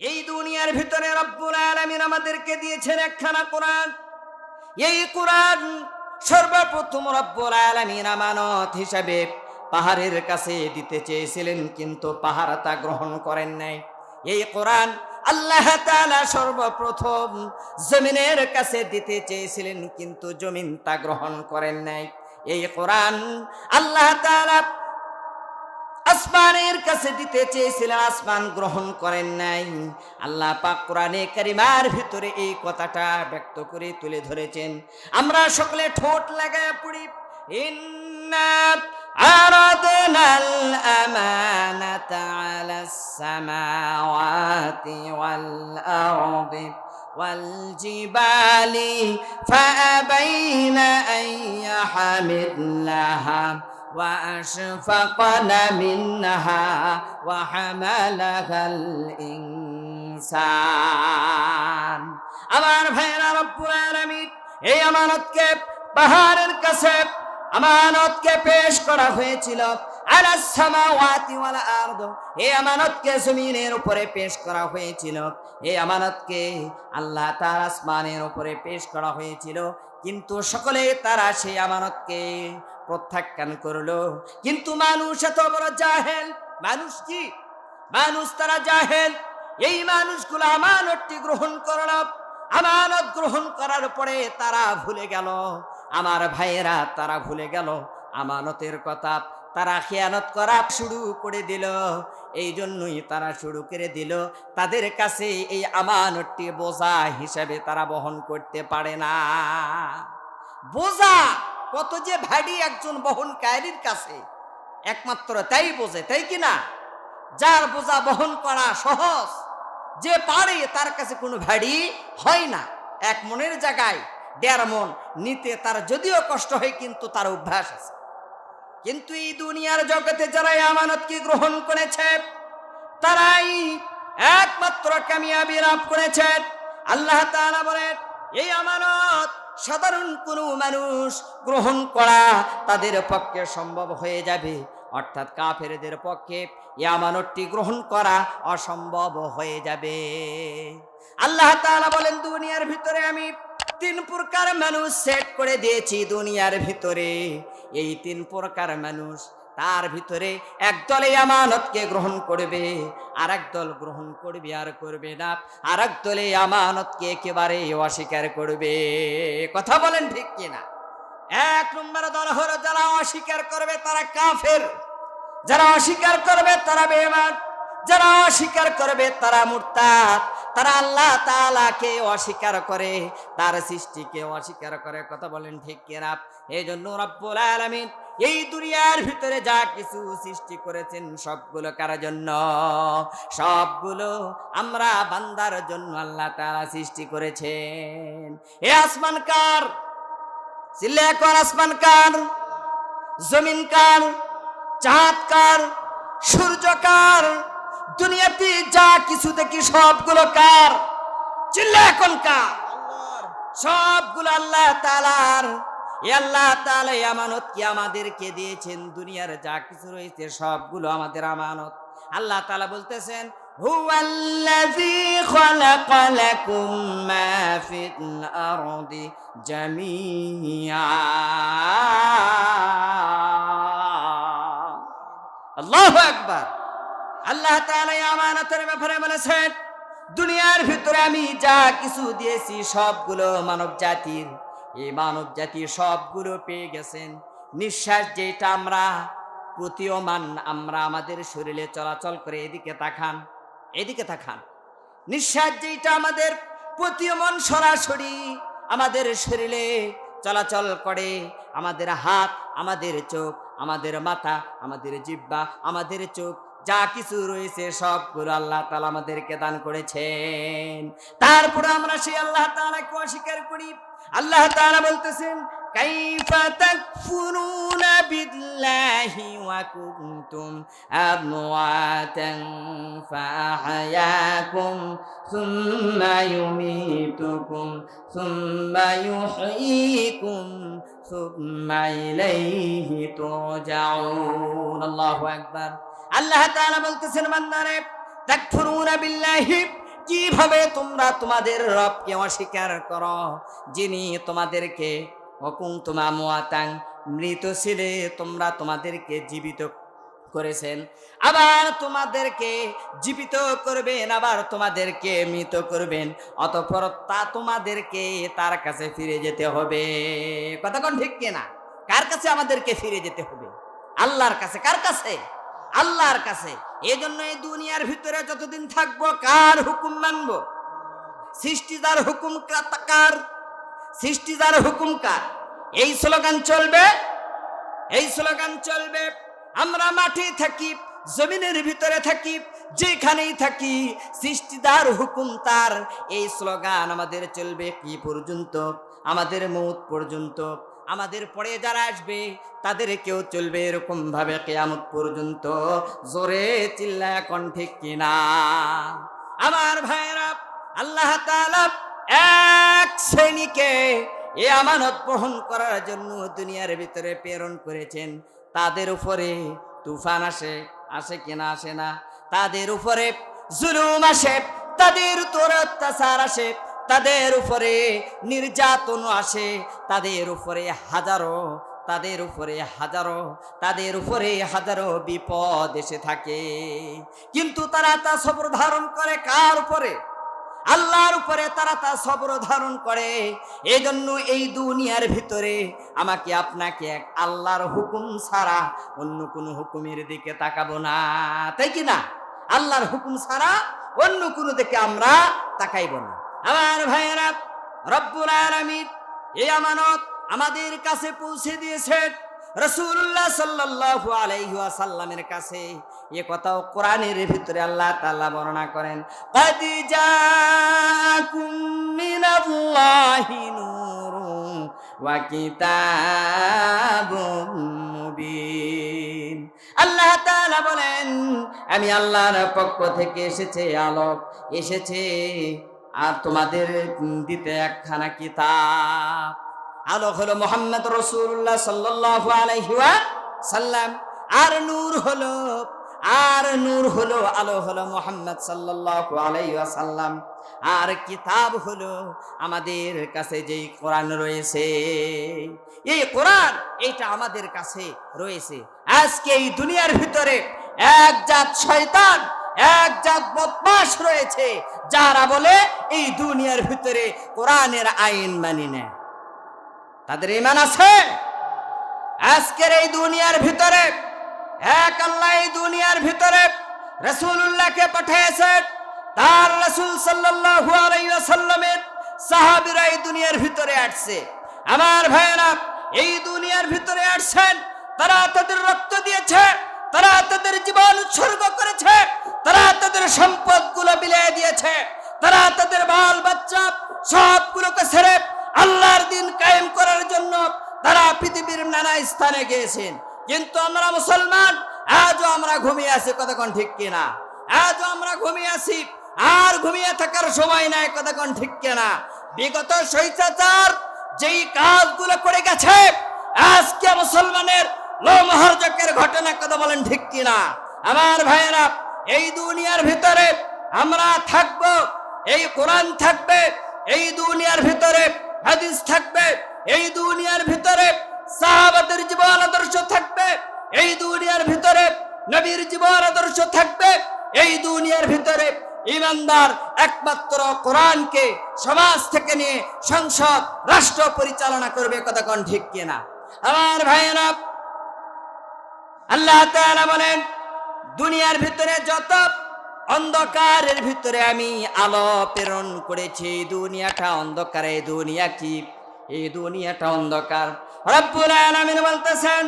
এই দুনিয়ার ভিতরে রব্বুল আলামিন আমাদেরকে দিয়েছেন একখানা কোরআন। এই কোরআন সর্বপ্রথম রব্বুল আলামিন আমানত হিসাবে পাহাড়ের কাছে দিতে চেয়েছিলেন, কিন্তু পাহাড় তা গ্রহণ করেন নাই। এই কোরআন আল্লাহ তাআলা সর্বপ্রথম জমিনের কাছে দিতে চেয়েছিলেন, কিন্তু জমিন তা গ্রহণ করেন নাই। এই কোরআন আল্লাহ তাআলা আসমানের কাছে দিতে চেয়েছিলেন আসমান গ্রহণ করেন নাই আল্লাহ পাক কোরআনে কারিমার ভিতরে এই কথাটা ব্যক্ত করে তুলে ধরেছেন আমরা সকলে ঠোঁট লাগায় পড়ি ইন্না আরাদনাল আমানাতা আলাস সামাওয়াতি ওয়াল আরদি والجبال فأبين أن يحملنها وأشفقن منها وحملها الإنسان আমার ভাইয়েরা রব্বুল আলামিন এই আমানতকে পাহাড়ের কাছে আমানতকে পেশ করা হয়েছিল আলাস সামাওয়াতি ওয়াল আরদ এই আমানতকে জমিনের উপরে পেশ করা হয়েছিল এই আমানতকে আল্লাহ তার আসমানের উপরে পেশ করা হয়েছিল কিন্তু সকলে তারা সেই আমানতকে প্রত্যাখ্যান করল। কিন্তু মানুষ এত বড় জাহেল। মানুষ কি? মানুষ তারা জাহেল। এই মানুষগুলো আমানতটি গ্রহণ করল। আমানত গ্রহণ করার পরে তারা ভুলে গেল। আমার ভাইয়েরা, তারা ভুলে গেল। আমানতের কথা তারা খেয়ানত করা শুরু করে দিল। এই জন্যই তারা শুরু করে দিল। তাদের কাছে এই আমানতটি বোঝা হিসাবে তারা বহন করতে পারে না। বোঝা কত যে ভারী একজন বহনকারীর কাছে, একমাত্র তাই বোঝে, তাই কি না? যার বোঝা বহন করা সহজ, যে পারে তার কাছে কোনো ভারী হয় না। এক মনের জায়গায় দেড় মন নিতে তার যদিও কষ্ট হয়, কিন্তু তার অভ্যাস আছে। কিন্তু এই দুনিয়ার জগতে যারা আমানতকে গ্রহণ করেছে, তারাই একমাত্র কামিয়াবি লাভ করেছেন আল্লাহ তাআলা বলেন, এই আমানত সাধারণ কোনো মানুষ গ্রহণ করা তাদের পক্ষে সম্ভব হয়ে যাবে। অর্থাৎ কাফেরদের পক্ষে ইয়ামানতটি গ্রহণ করা অসম্ভব হয়ে যাবে। আল্লাহ তাআলা বলেন, দুনিয়ার ভিতরে আমি তিন প্রকার মানুষ সেট করে দিয়েছি দুনিয়ার ভিতরে। এই তিন প্রকার মানুষ তার ভিতরে এক দলে আমানতকে গ্রহণ করবে আর এক দল গ্রহণ করবে আর করবে না আর এক দলে আমানতকে একেবারে অস্বীকার করবে। কথা বলেন ঠিক কিনা? এক নম্বর দল হলো যারা অস্বীকার করবে তারা কাফের, যারা অস্বীকার করবে তারা বেমান যারা অস্বীকার করবে তারা মুরতাদ, তারা আল্লাহ তাআলাকে অস্বীকার করে, তার সৃষ্টিকে অস্বীকার করে। কথা বলেন ঠিক কিনা? এই জন্য রব্বুল আলামিন এই দুনিয়ার ভিতরে যা কিছু সৃষ্টি করেছেন, সবগুলো কার জন্য? সবগুলো আমরা বান্দার জন্য আল্লাহ তাআলা সৃষ্টি করেছেন। এ আসমান কার? চিল্লে আসমান কার? জমিন কার? চাঁদ কার? সূর্য কার? দুনিয়াতে যা কিছু দেখি, সবগুলো কার? চিল্লা এখন কার? সবগুলো আল্লাহ তালার আল্লাহ এই আমানত কি আমাদেরকে দিয়েছেন? দুনিয়ার যা কিছু রয়েছে সবগুলো আমাদের আমানত। আল্লাহ তাআলা বলতেছেন আকবার। আল্লাহ তাআলা আমানতের ব্যাপারে বলেছেন, দুনিয়ার ভিতরে আমি যা কিছু দিয়েছি সবগুলো মানব জাতির এই মানব জাতি সবগুলো পেয়ে গেছেন। নিঃশ্বাস যেটা আমরা, প্রতীয়মান আমরা আমাদের শরীরে চলাচল করে এদিকে তাকান এদিকে তাকান। নিঃশ্বাস যেটা আমাদের প্রতীয়মান সরাসরি আমাদের শরীরে চলাচল করে, আমাদের হাত, আমাদের চোখ, আমাদের মাথা, আমাদের জিব্বা, আমাদের চোখ, যা কিছু রয়েছে সবগুলো আল্লাহ তালা আমাদেরকে দান করেছেন। তারপরে আমরা সেই আল্লাহ তাআলাকে অস্বীকার করি। আল্লাহ তাআলা বলতেছেন, কাইফা তাকফুরুনা বিল্লাহি ওয়া কুনতুম আমওয়াতান ফাআহয়াকুম সুম্মা ইউমীতুকুম সুম্মা ইউহয়ীকুম সুম্মা ইলাইহি তুরজাউন। আল্লাহু আকবার। আল্লাহ তাআলা বলতেছেন, বান্দারে, তাকফুরুনা বিল্লাহি কীভাবে তোমরা তোমাদের রবকে অস্বীকার করো? যিনি তোমাদেরকে হুকুম তোমা মুয়াতাং মৃত ছিলে, তোমরা তোমাদেরকে জীবিত করেছেন। আবার তোমাদেরকে জীবিত করবেন, আবার তোমাদেরকে মৃত করবেন। অতঃপর তা তোমাদেরকে তার কাছে ফিরে যেতে হবে। কতক্ষণ ঠিক কিনা? কার কাছে আমাদেরকে ফিরে যেতে হবে? আল্লাহর কাছে, কার কাছে? আল্লাহর কাছে। এই জন্য এই দুনিয়ার ভিতরে যতদিন থাকব, কার হুকুম মানবো? সৃষ্টিদার হুকুম কা- কার? সৃষ্টিদার হুকুম কার? এই স্লোগান চলবে? এই স্লোগান চলবে, আমরা মাঠে থাকি, জমিনের ভিতরে থাকি, যেখানেই থাকি সৃষ্টিদার হুকুম তার। এই স্লোগান আমাদের চলবে কি পর্যন্ত? আমাদের মৌত পর্যন্ত। আমাদের পরে যারা আসবে তাদের কেউ চলবে এরকম ভাবে কেয়ামত পর্যন্ত। জোরে চিল্লায় কণ্ঠে কিনা? আমার ভাইরা আল্লাহ এক শ্রেণীকে এ আমানত বহন করার জন্য দুনিয়ার ভিতরে প্রেরণ করেছেন। তাদের উপরে তুফান আসে আসে কিনা আসে না? তাদের উপরে জুলুম আসে, তাদের তোর অত্যাচার আসে। তাদের উপরে নির্যাতন আসে, তাদের উপরে হাজারো, তাদের উপরে হাজারো, তাদের উপরে হাজারো বিপদ এসে থাকে। কিন্তু তারা তা সবর ধারণ করে কার উপরে? আল্লাহর উপরে তারা তা সবর ধারণ করে। এই জন্য এই দুনিয়ার ভিতরে আমাকে, আপনাকে এক আল্লাহর হুকুম ছাড়া অন্য কোনো হুকুমের দিকে তাকাবো না। তাই কি না? আল্লাহর হুকুম ছাড়া অন্য কোনো দিকে আমরা তাকাইব না। আমার ভাইয়েরা, রব্বুল আলমিন এই আমানত আমাদের কাছে পৌঁছে দিয়েছেন। রসুল্লাহ সাল্লাহ আলাইহাসাল্লামের কাছে। এ কথাও কোরআনের ভিতরে আল্লাহ তাল্লাহ বর্ণনা করেন আল্লাহ তালা বলেন, আমি আল্লাহর পক্ষ থেকে এসেছে আলোক, এসেছে আর তোমাদের দিতে একখানা কিতাব। আলোক হলো মোহাম্মদ রসুল্লাহ সাল্লাল্লাহু আলাইহি ওয়া সাল্লাম আর নূর হলো, আর নূর হলো, আলো হলো মোহাম্মদ সাল্লাল্লাহু আলাইহি ওয়া সাল্লাম আর কিতাব হলো আমাদের কাছে যেই কোরআন রয়েছে। এই কোরআন, এইটা আমাদের কাছে রয়েছে। আজকে এই দুনিয়ার ভিতরে এক জাত শয়তান এক জাত বদমাস রয়েছে, যারা বলে এই দুনিয়ার ভিতরে কোরআনের আইন মানি নেয় তাদের ইমান আছে? আজকের এই দুনিয়ার ভিতরে, এক আল্লাহ এই দুনিয়ার ভিতরে রসুল্লাহকে পাঠিয়েছেন তার রসুল সাল্লাল্লাহু আলাইহি ওয়াসাল্লামের সাহাবীরা এই দুনিয়ার ভিতরে আসছে। আমার ভাইয়েরা, এই দুনিয়ার ভিতরে আসছেন, তারা তাদের রক্ত দিয়েছে তারা তাদের জীবন উৎসর্গ করেছে, তারা তাদের সম্পদগুলো বিলিয়ে দিয়েছে, তারা তাদের বাল বাচ্চা সবগুলোকে ছেড়ে আল্লাহর দিন কায়েম করার জন্য তারা পৃথিবীর নানা স্থানে গিয়েছেন। কিন্তু আমরা মুসলমান, আজও আমরা ঘুমিয়ে আছি, কতক্ষণ ঠিক কিনা? আজও আমরা ঘুমিয়ে আছি, আর ঘুমিয়ে থাকার সময় নাই, কতক্ষণ ঠিক কিনা? বিগত শৈতাচার যেই কাজগুলো করে গেছে, আজকে মুসলমানের লোমহরজকের ঘটনা কথা বলেন ঠিক কিনা? আমার ভাইয়েরা, এই দুনিয়ার ভিতরে আমরা থাকব, এই কোরআন থাকবে, এই দুনিয়ার ভিতরে হাদিস থাকবে, এই দুনিয়ার ভিতরে সাহাবাদের জীবন আদর্শ থাকবে, এই দুনিয়ার ভিতরে নবীর জীবন আদর্শ থাকবে, এই দুনিয়ার ভিতরে ইমানদার একমাত্র কোরআনকে সমাজ থেকে নিয়ে সংসদ, রাষ্ট্র পরিচালনা করবে কতক্ষণ ঠিক কিনা? আমার ভাইয়েরা আল্লাহ তাআলা বলেন, দুনিয়ার ভিতরে যত অন্ধকারের ভিতরে আমি আলো প্রেরণ করেছি, দুনিয়াটা অন্ধকার, এই দুনিয়া কি? এই দুনিয়াটা অন্ধকার। রব্বুল আলামিন বলতেছেন,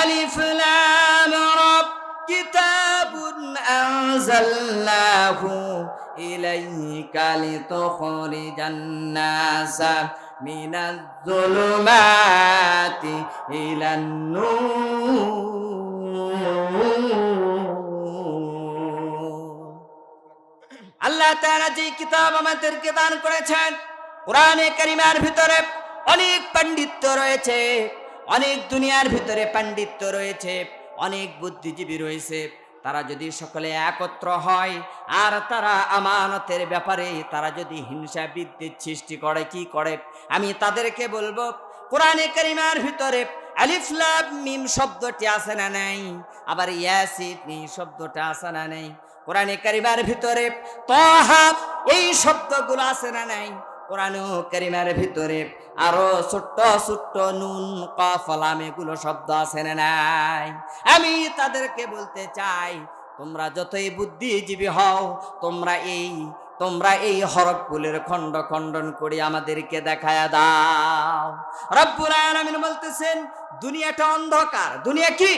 আলিফ লাম রব, কিতাবুন আনজালনাহু ইলাইকা লিতুখরিজান নাসা মিনাজ যুলুমাতি ইলান নূর আল্লাহ তাআলা যে কিতাব আমাদেরকে দান করেছেন, কোরআনে কারিমার ভিতরে অনেক পাণ্ডিত্য রয়েছে, অনেক দুনিয়ার ভিতরে পাণ্ডিত্য রয়েছে, অনেক বুদ্ধিজীবী রয়েছে। তারা যদি সকলে একত্র হয়, আর তারা আমানতের ব্যাপারে তারা যদি হিংসা বিদ্যুৎ সৃষ্টি করে, কি করে? আমি তাদেরকে বলব, কোরআনে কারিমার ভিতরে আলিফ লাম মিম শব্দটি আছে না নাই? আবার ইয়াসিন শব্দটা আছে না নাই? কোরআনে কারিমার ভিতরে তহা, এই শব্দগুলো আছে না নাই? কোরআন কারিমার ভিতরে আরও ছোট্ট ছোট্ট নুন কফলাম এগুলো শব্দ আছে না নাই? আমি তাদেরকে বলতে চাই, তোমরা যতই বুদ্ধিজীবী হও, তোমরা এই তোমরা এই হরফগুলির খণ্ড খণ্ডন করে আমাদেরকে দেখায় দাও। রব্বুল আলামিন বলতেছেন, দুনিয়াটা অন্ধকার। দুনিয়া কি?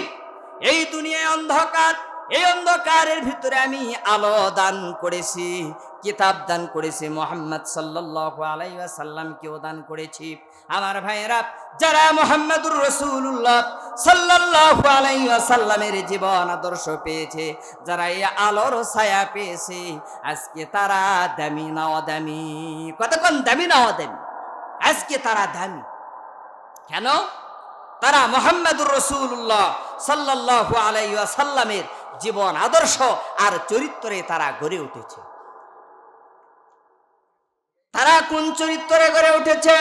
এই দুনিয়ায় অন্ধকার। এই অন্ধকারের ভিতরে আমি আলো দান করেছি, কিতাব দান করেছি, মোহাম্মদ সাল্লাল্লাহু আলাইহি ওয়াসাল্লামকেও দান করেছি। আমার ভাইয়েরা, যারা মোহাম্মদুর রসুল্লাহ সাল্লাল্লাহু আলাইহি ওয়াসাল্লামের জীবন আদর্শ পেয়েছে, যারা এই আলোর ছায়া পেয়েছে, আজকে তারা দামি না অদামি। কতক্ষণ দামি না অদামি? আজকে তারা দামি। কেন? তারা মোহাম্মদুর রসুল্লাহ সাল্লাল্লাহু আলাইহি ওয়াসাল্লামের জীবন, আদর্শ আর চরিত্রে তারা গড়ে উঠেছে। তারা কোন চরিত্রে গড়ে উঠেছে?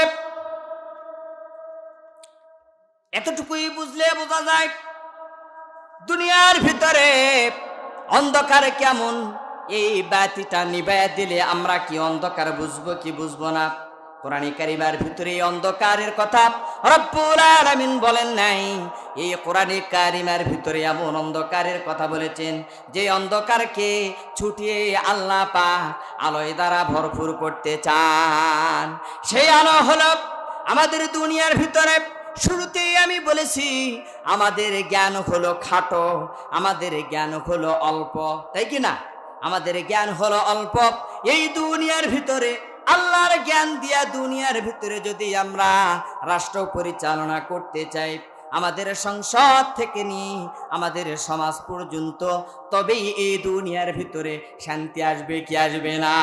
এতটুকুই বুঝলে বোঝা যায়, দুনিয়ার ভিতরে অন্ধকার কেমন? এই বাতিটা নিবায় দিলে আমরা কি অন্ধকার বুঝব কি বুঝব না? কোরআন কারিমার ভিতরে অন্ধকারের কথা রব্বুল আলামিন বলেন নাই। এই কোরআন কারিমার ভিতরে এমন অন্ধকারের কথা বলেছেন, যে অন্ধকারকে ছুটিয়ে আল্লাহ পা আলোয় দ্বারা ভরপুর করতে চান। সেই আলো হলো আমাদের দুনিয়ার ভিতরে। শুরুতেই আমি বলেছি, আমাদের জ্ঞান হলো খাটো, আমাদের জ্ঞান হলো অল্প। তাই কি না? আমাদের জ্ঞান হলো অল্প। এই দুনিয়ার ভিতরে আল্লাহর জ্ঞান দিয়া দুনিয়ার ভিতরে যদি আমরা রাষ্ট্র পরিচালনা করতে চাই, আমাদের সংসদ থেকে নিয়ে আমাদের সমাজ পর্যন্ত, তবেই এই দুনিয়ার ভিতরে শান্তি আসবে কি আসবে না?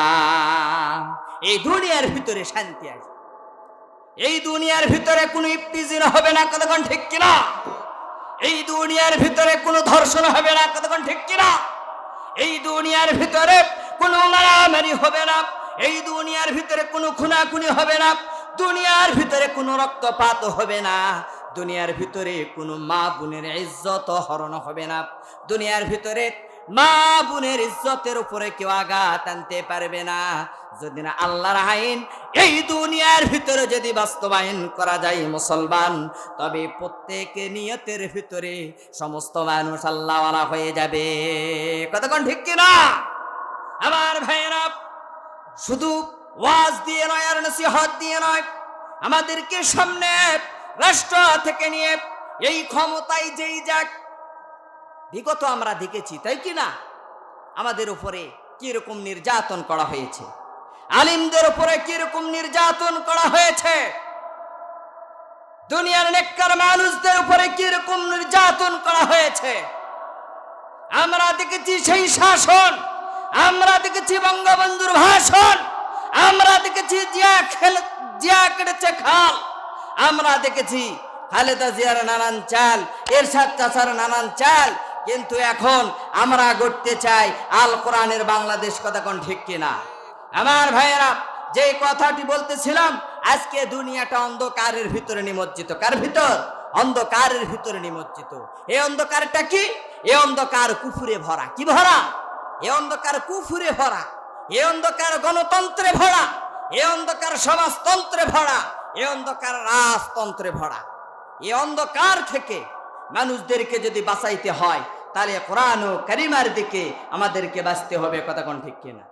এই দুনিয়ার ভিতরে শান্তি আসবে। এই দুনিয়ার ভিতরে কোনো ইফতিজিন হবে না, কতক্ষণ ঠিক কিনা? এই দুনিয়ার ভিতরে কোনো ধর্ষণ হবে না, কতক্ষণ ঠিক কিনা? এই দুনিয়ার ভিতরে কোনো মারামারি হবে না এই দুনিয়ার ভিতরে কোনো খুনাখুনি হবে না, দুনিয়ার ভিতরে কোনো রক্তপাত হবে না, দুনিয়ার ভিতরে কোনো মা বোনের ইজ্জত হরণ হবে না, দুনিয়ার ভিতরে মা বোনের ইজ্জতের উপরে কেউ আঘাত আনতে পারবে না। যদি না আল্লাহর আইন, এই দুনিয়ার ভিতরে যদি বাস্তবায়ন করা যায় মুসলমান, তবে প্রত্যেক নিয়তের ভিতরে সমস্ত মানুষ আল্লাহওয়ালা হয়ে যাবে। কতক্ষণ ঠিক কিনা? আমার ভাইয়েরা শুধু ওয়াজ দিয়ে নয় আর নসিহত দিয়ে নয়, আমাদেরকে সামনে রাষ্ট্র থেকে নিয়ে এই ক্ষমতায় যেই যাক। বিগত আমরা দেখেছি, তাই কি না? আমাদের উপরে কীরকম নির্যাতন করা হয়েছে? আলিমদের উপরে কীরকম নির্যাতন করা হয়েছে? দুনিয়ার নেককার মানুষদের উপরে কীরকম নির্যাতন করা হয়েছে? আমরা দেখেছি সেই শাসন আমরা দেখেছি বঙ্গবন্ধুর ভাষণ, আমরা দেখেছি জিয়া খেল, জিয়া কেটেছে খাল, আমরা দেখেছি খালেদা জিয়ার নানান চাল, এরশাদ চাচার নানান চাল, কিন্তু এখন আমরা গড়তে চাই আল কোরআনের বাংলাদেশ কথা কোন ঠিক কিনা। আমার ভাইয়েরা যে কথাটি বলতেছিলাম, আজকে দুনিয়াটা অন্ধকারের ভিতরে নিমজ্জিত। কার ভিতর? অন্ধকারের ভিতরে নিমজ্জিত। এই অন্ধকারটা কি? এই অন্ধকার কুফুরে ভরা। কি ভরা? এ অন্ধকার কুফুরে ভরা, এ অন্ধকার গণতন্ত্রে ভরা, এ অন্ধকার সমাজতন্ত্রে ভরা, এ অন্ধকার রাজতন্ত্রে ভরা। এ অন্ধকার থেকে মানুষদেরকে যদি বাঁচাইতে হয়, তাহলে কোরআন ও কারিমার দিকে আমাদেরকে বাঁচতে হবে, কথা কোন ঠিক কিনা?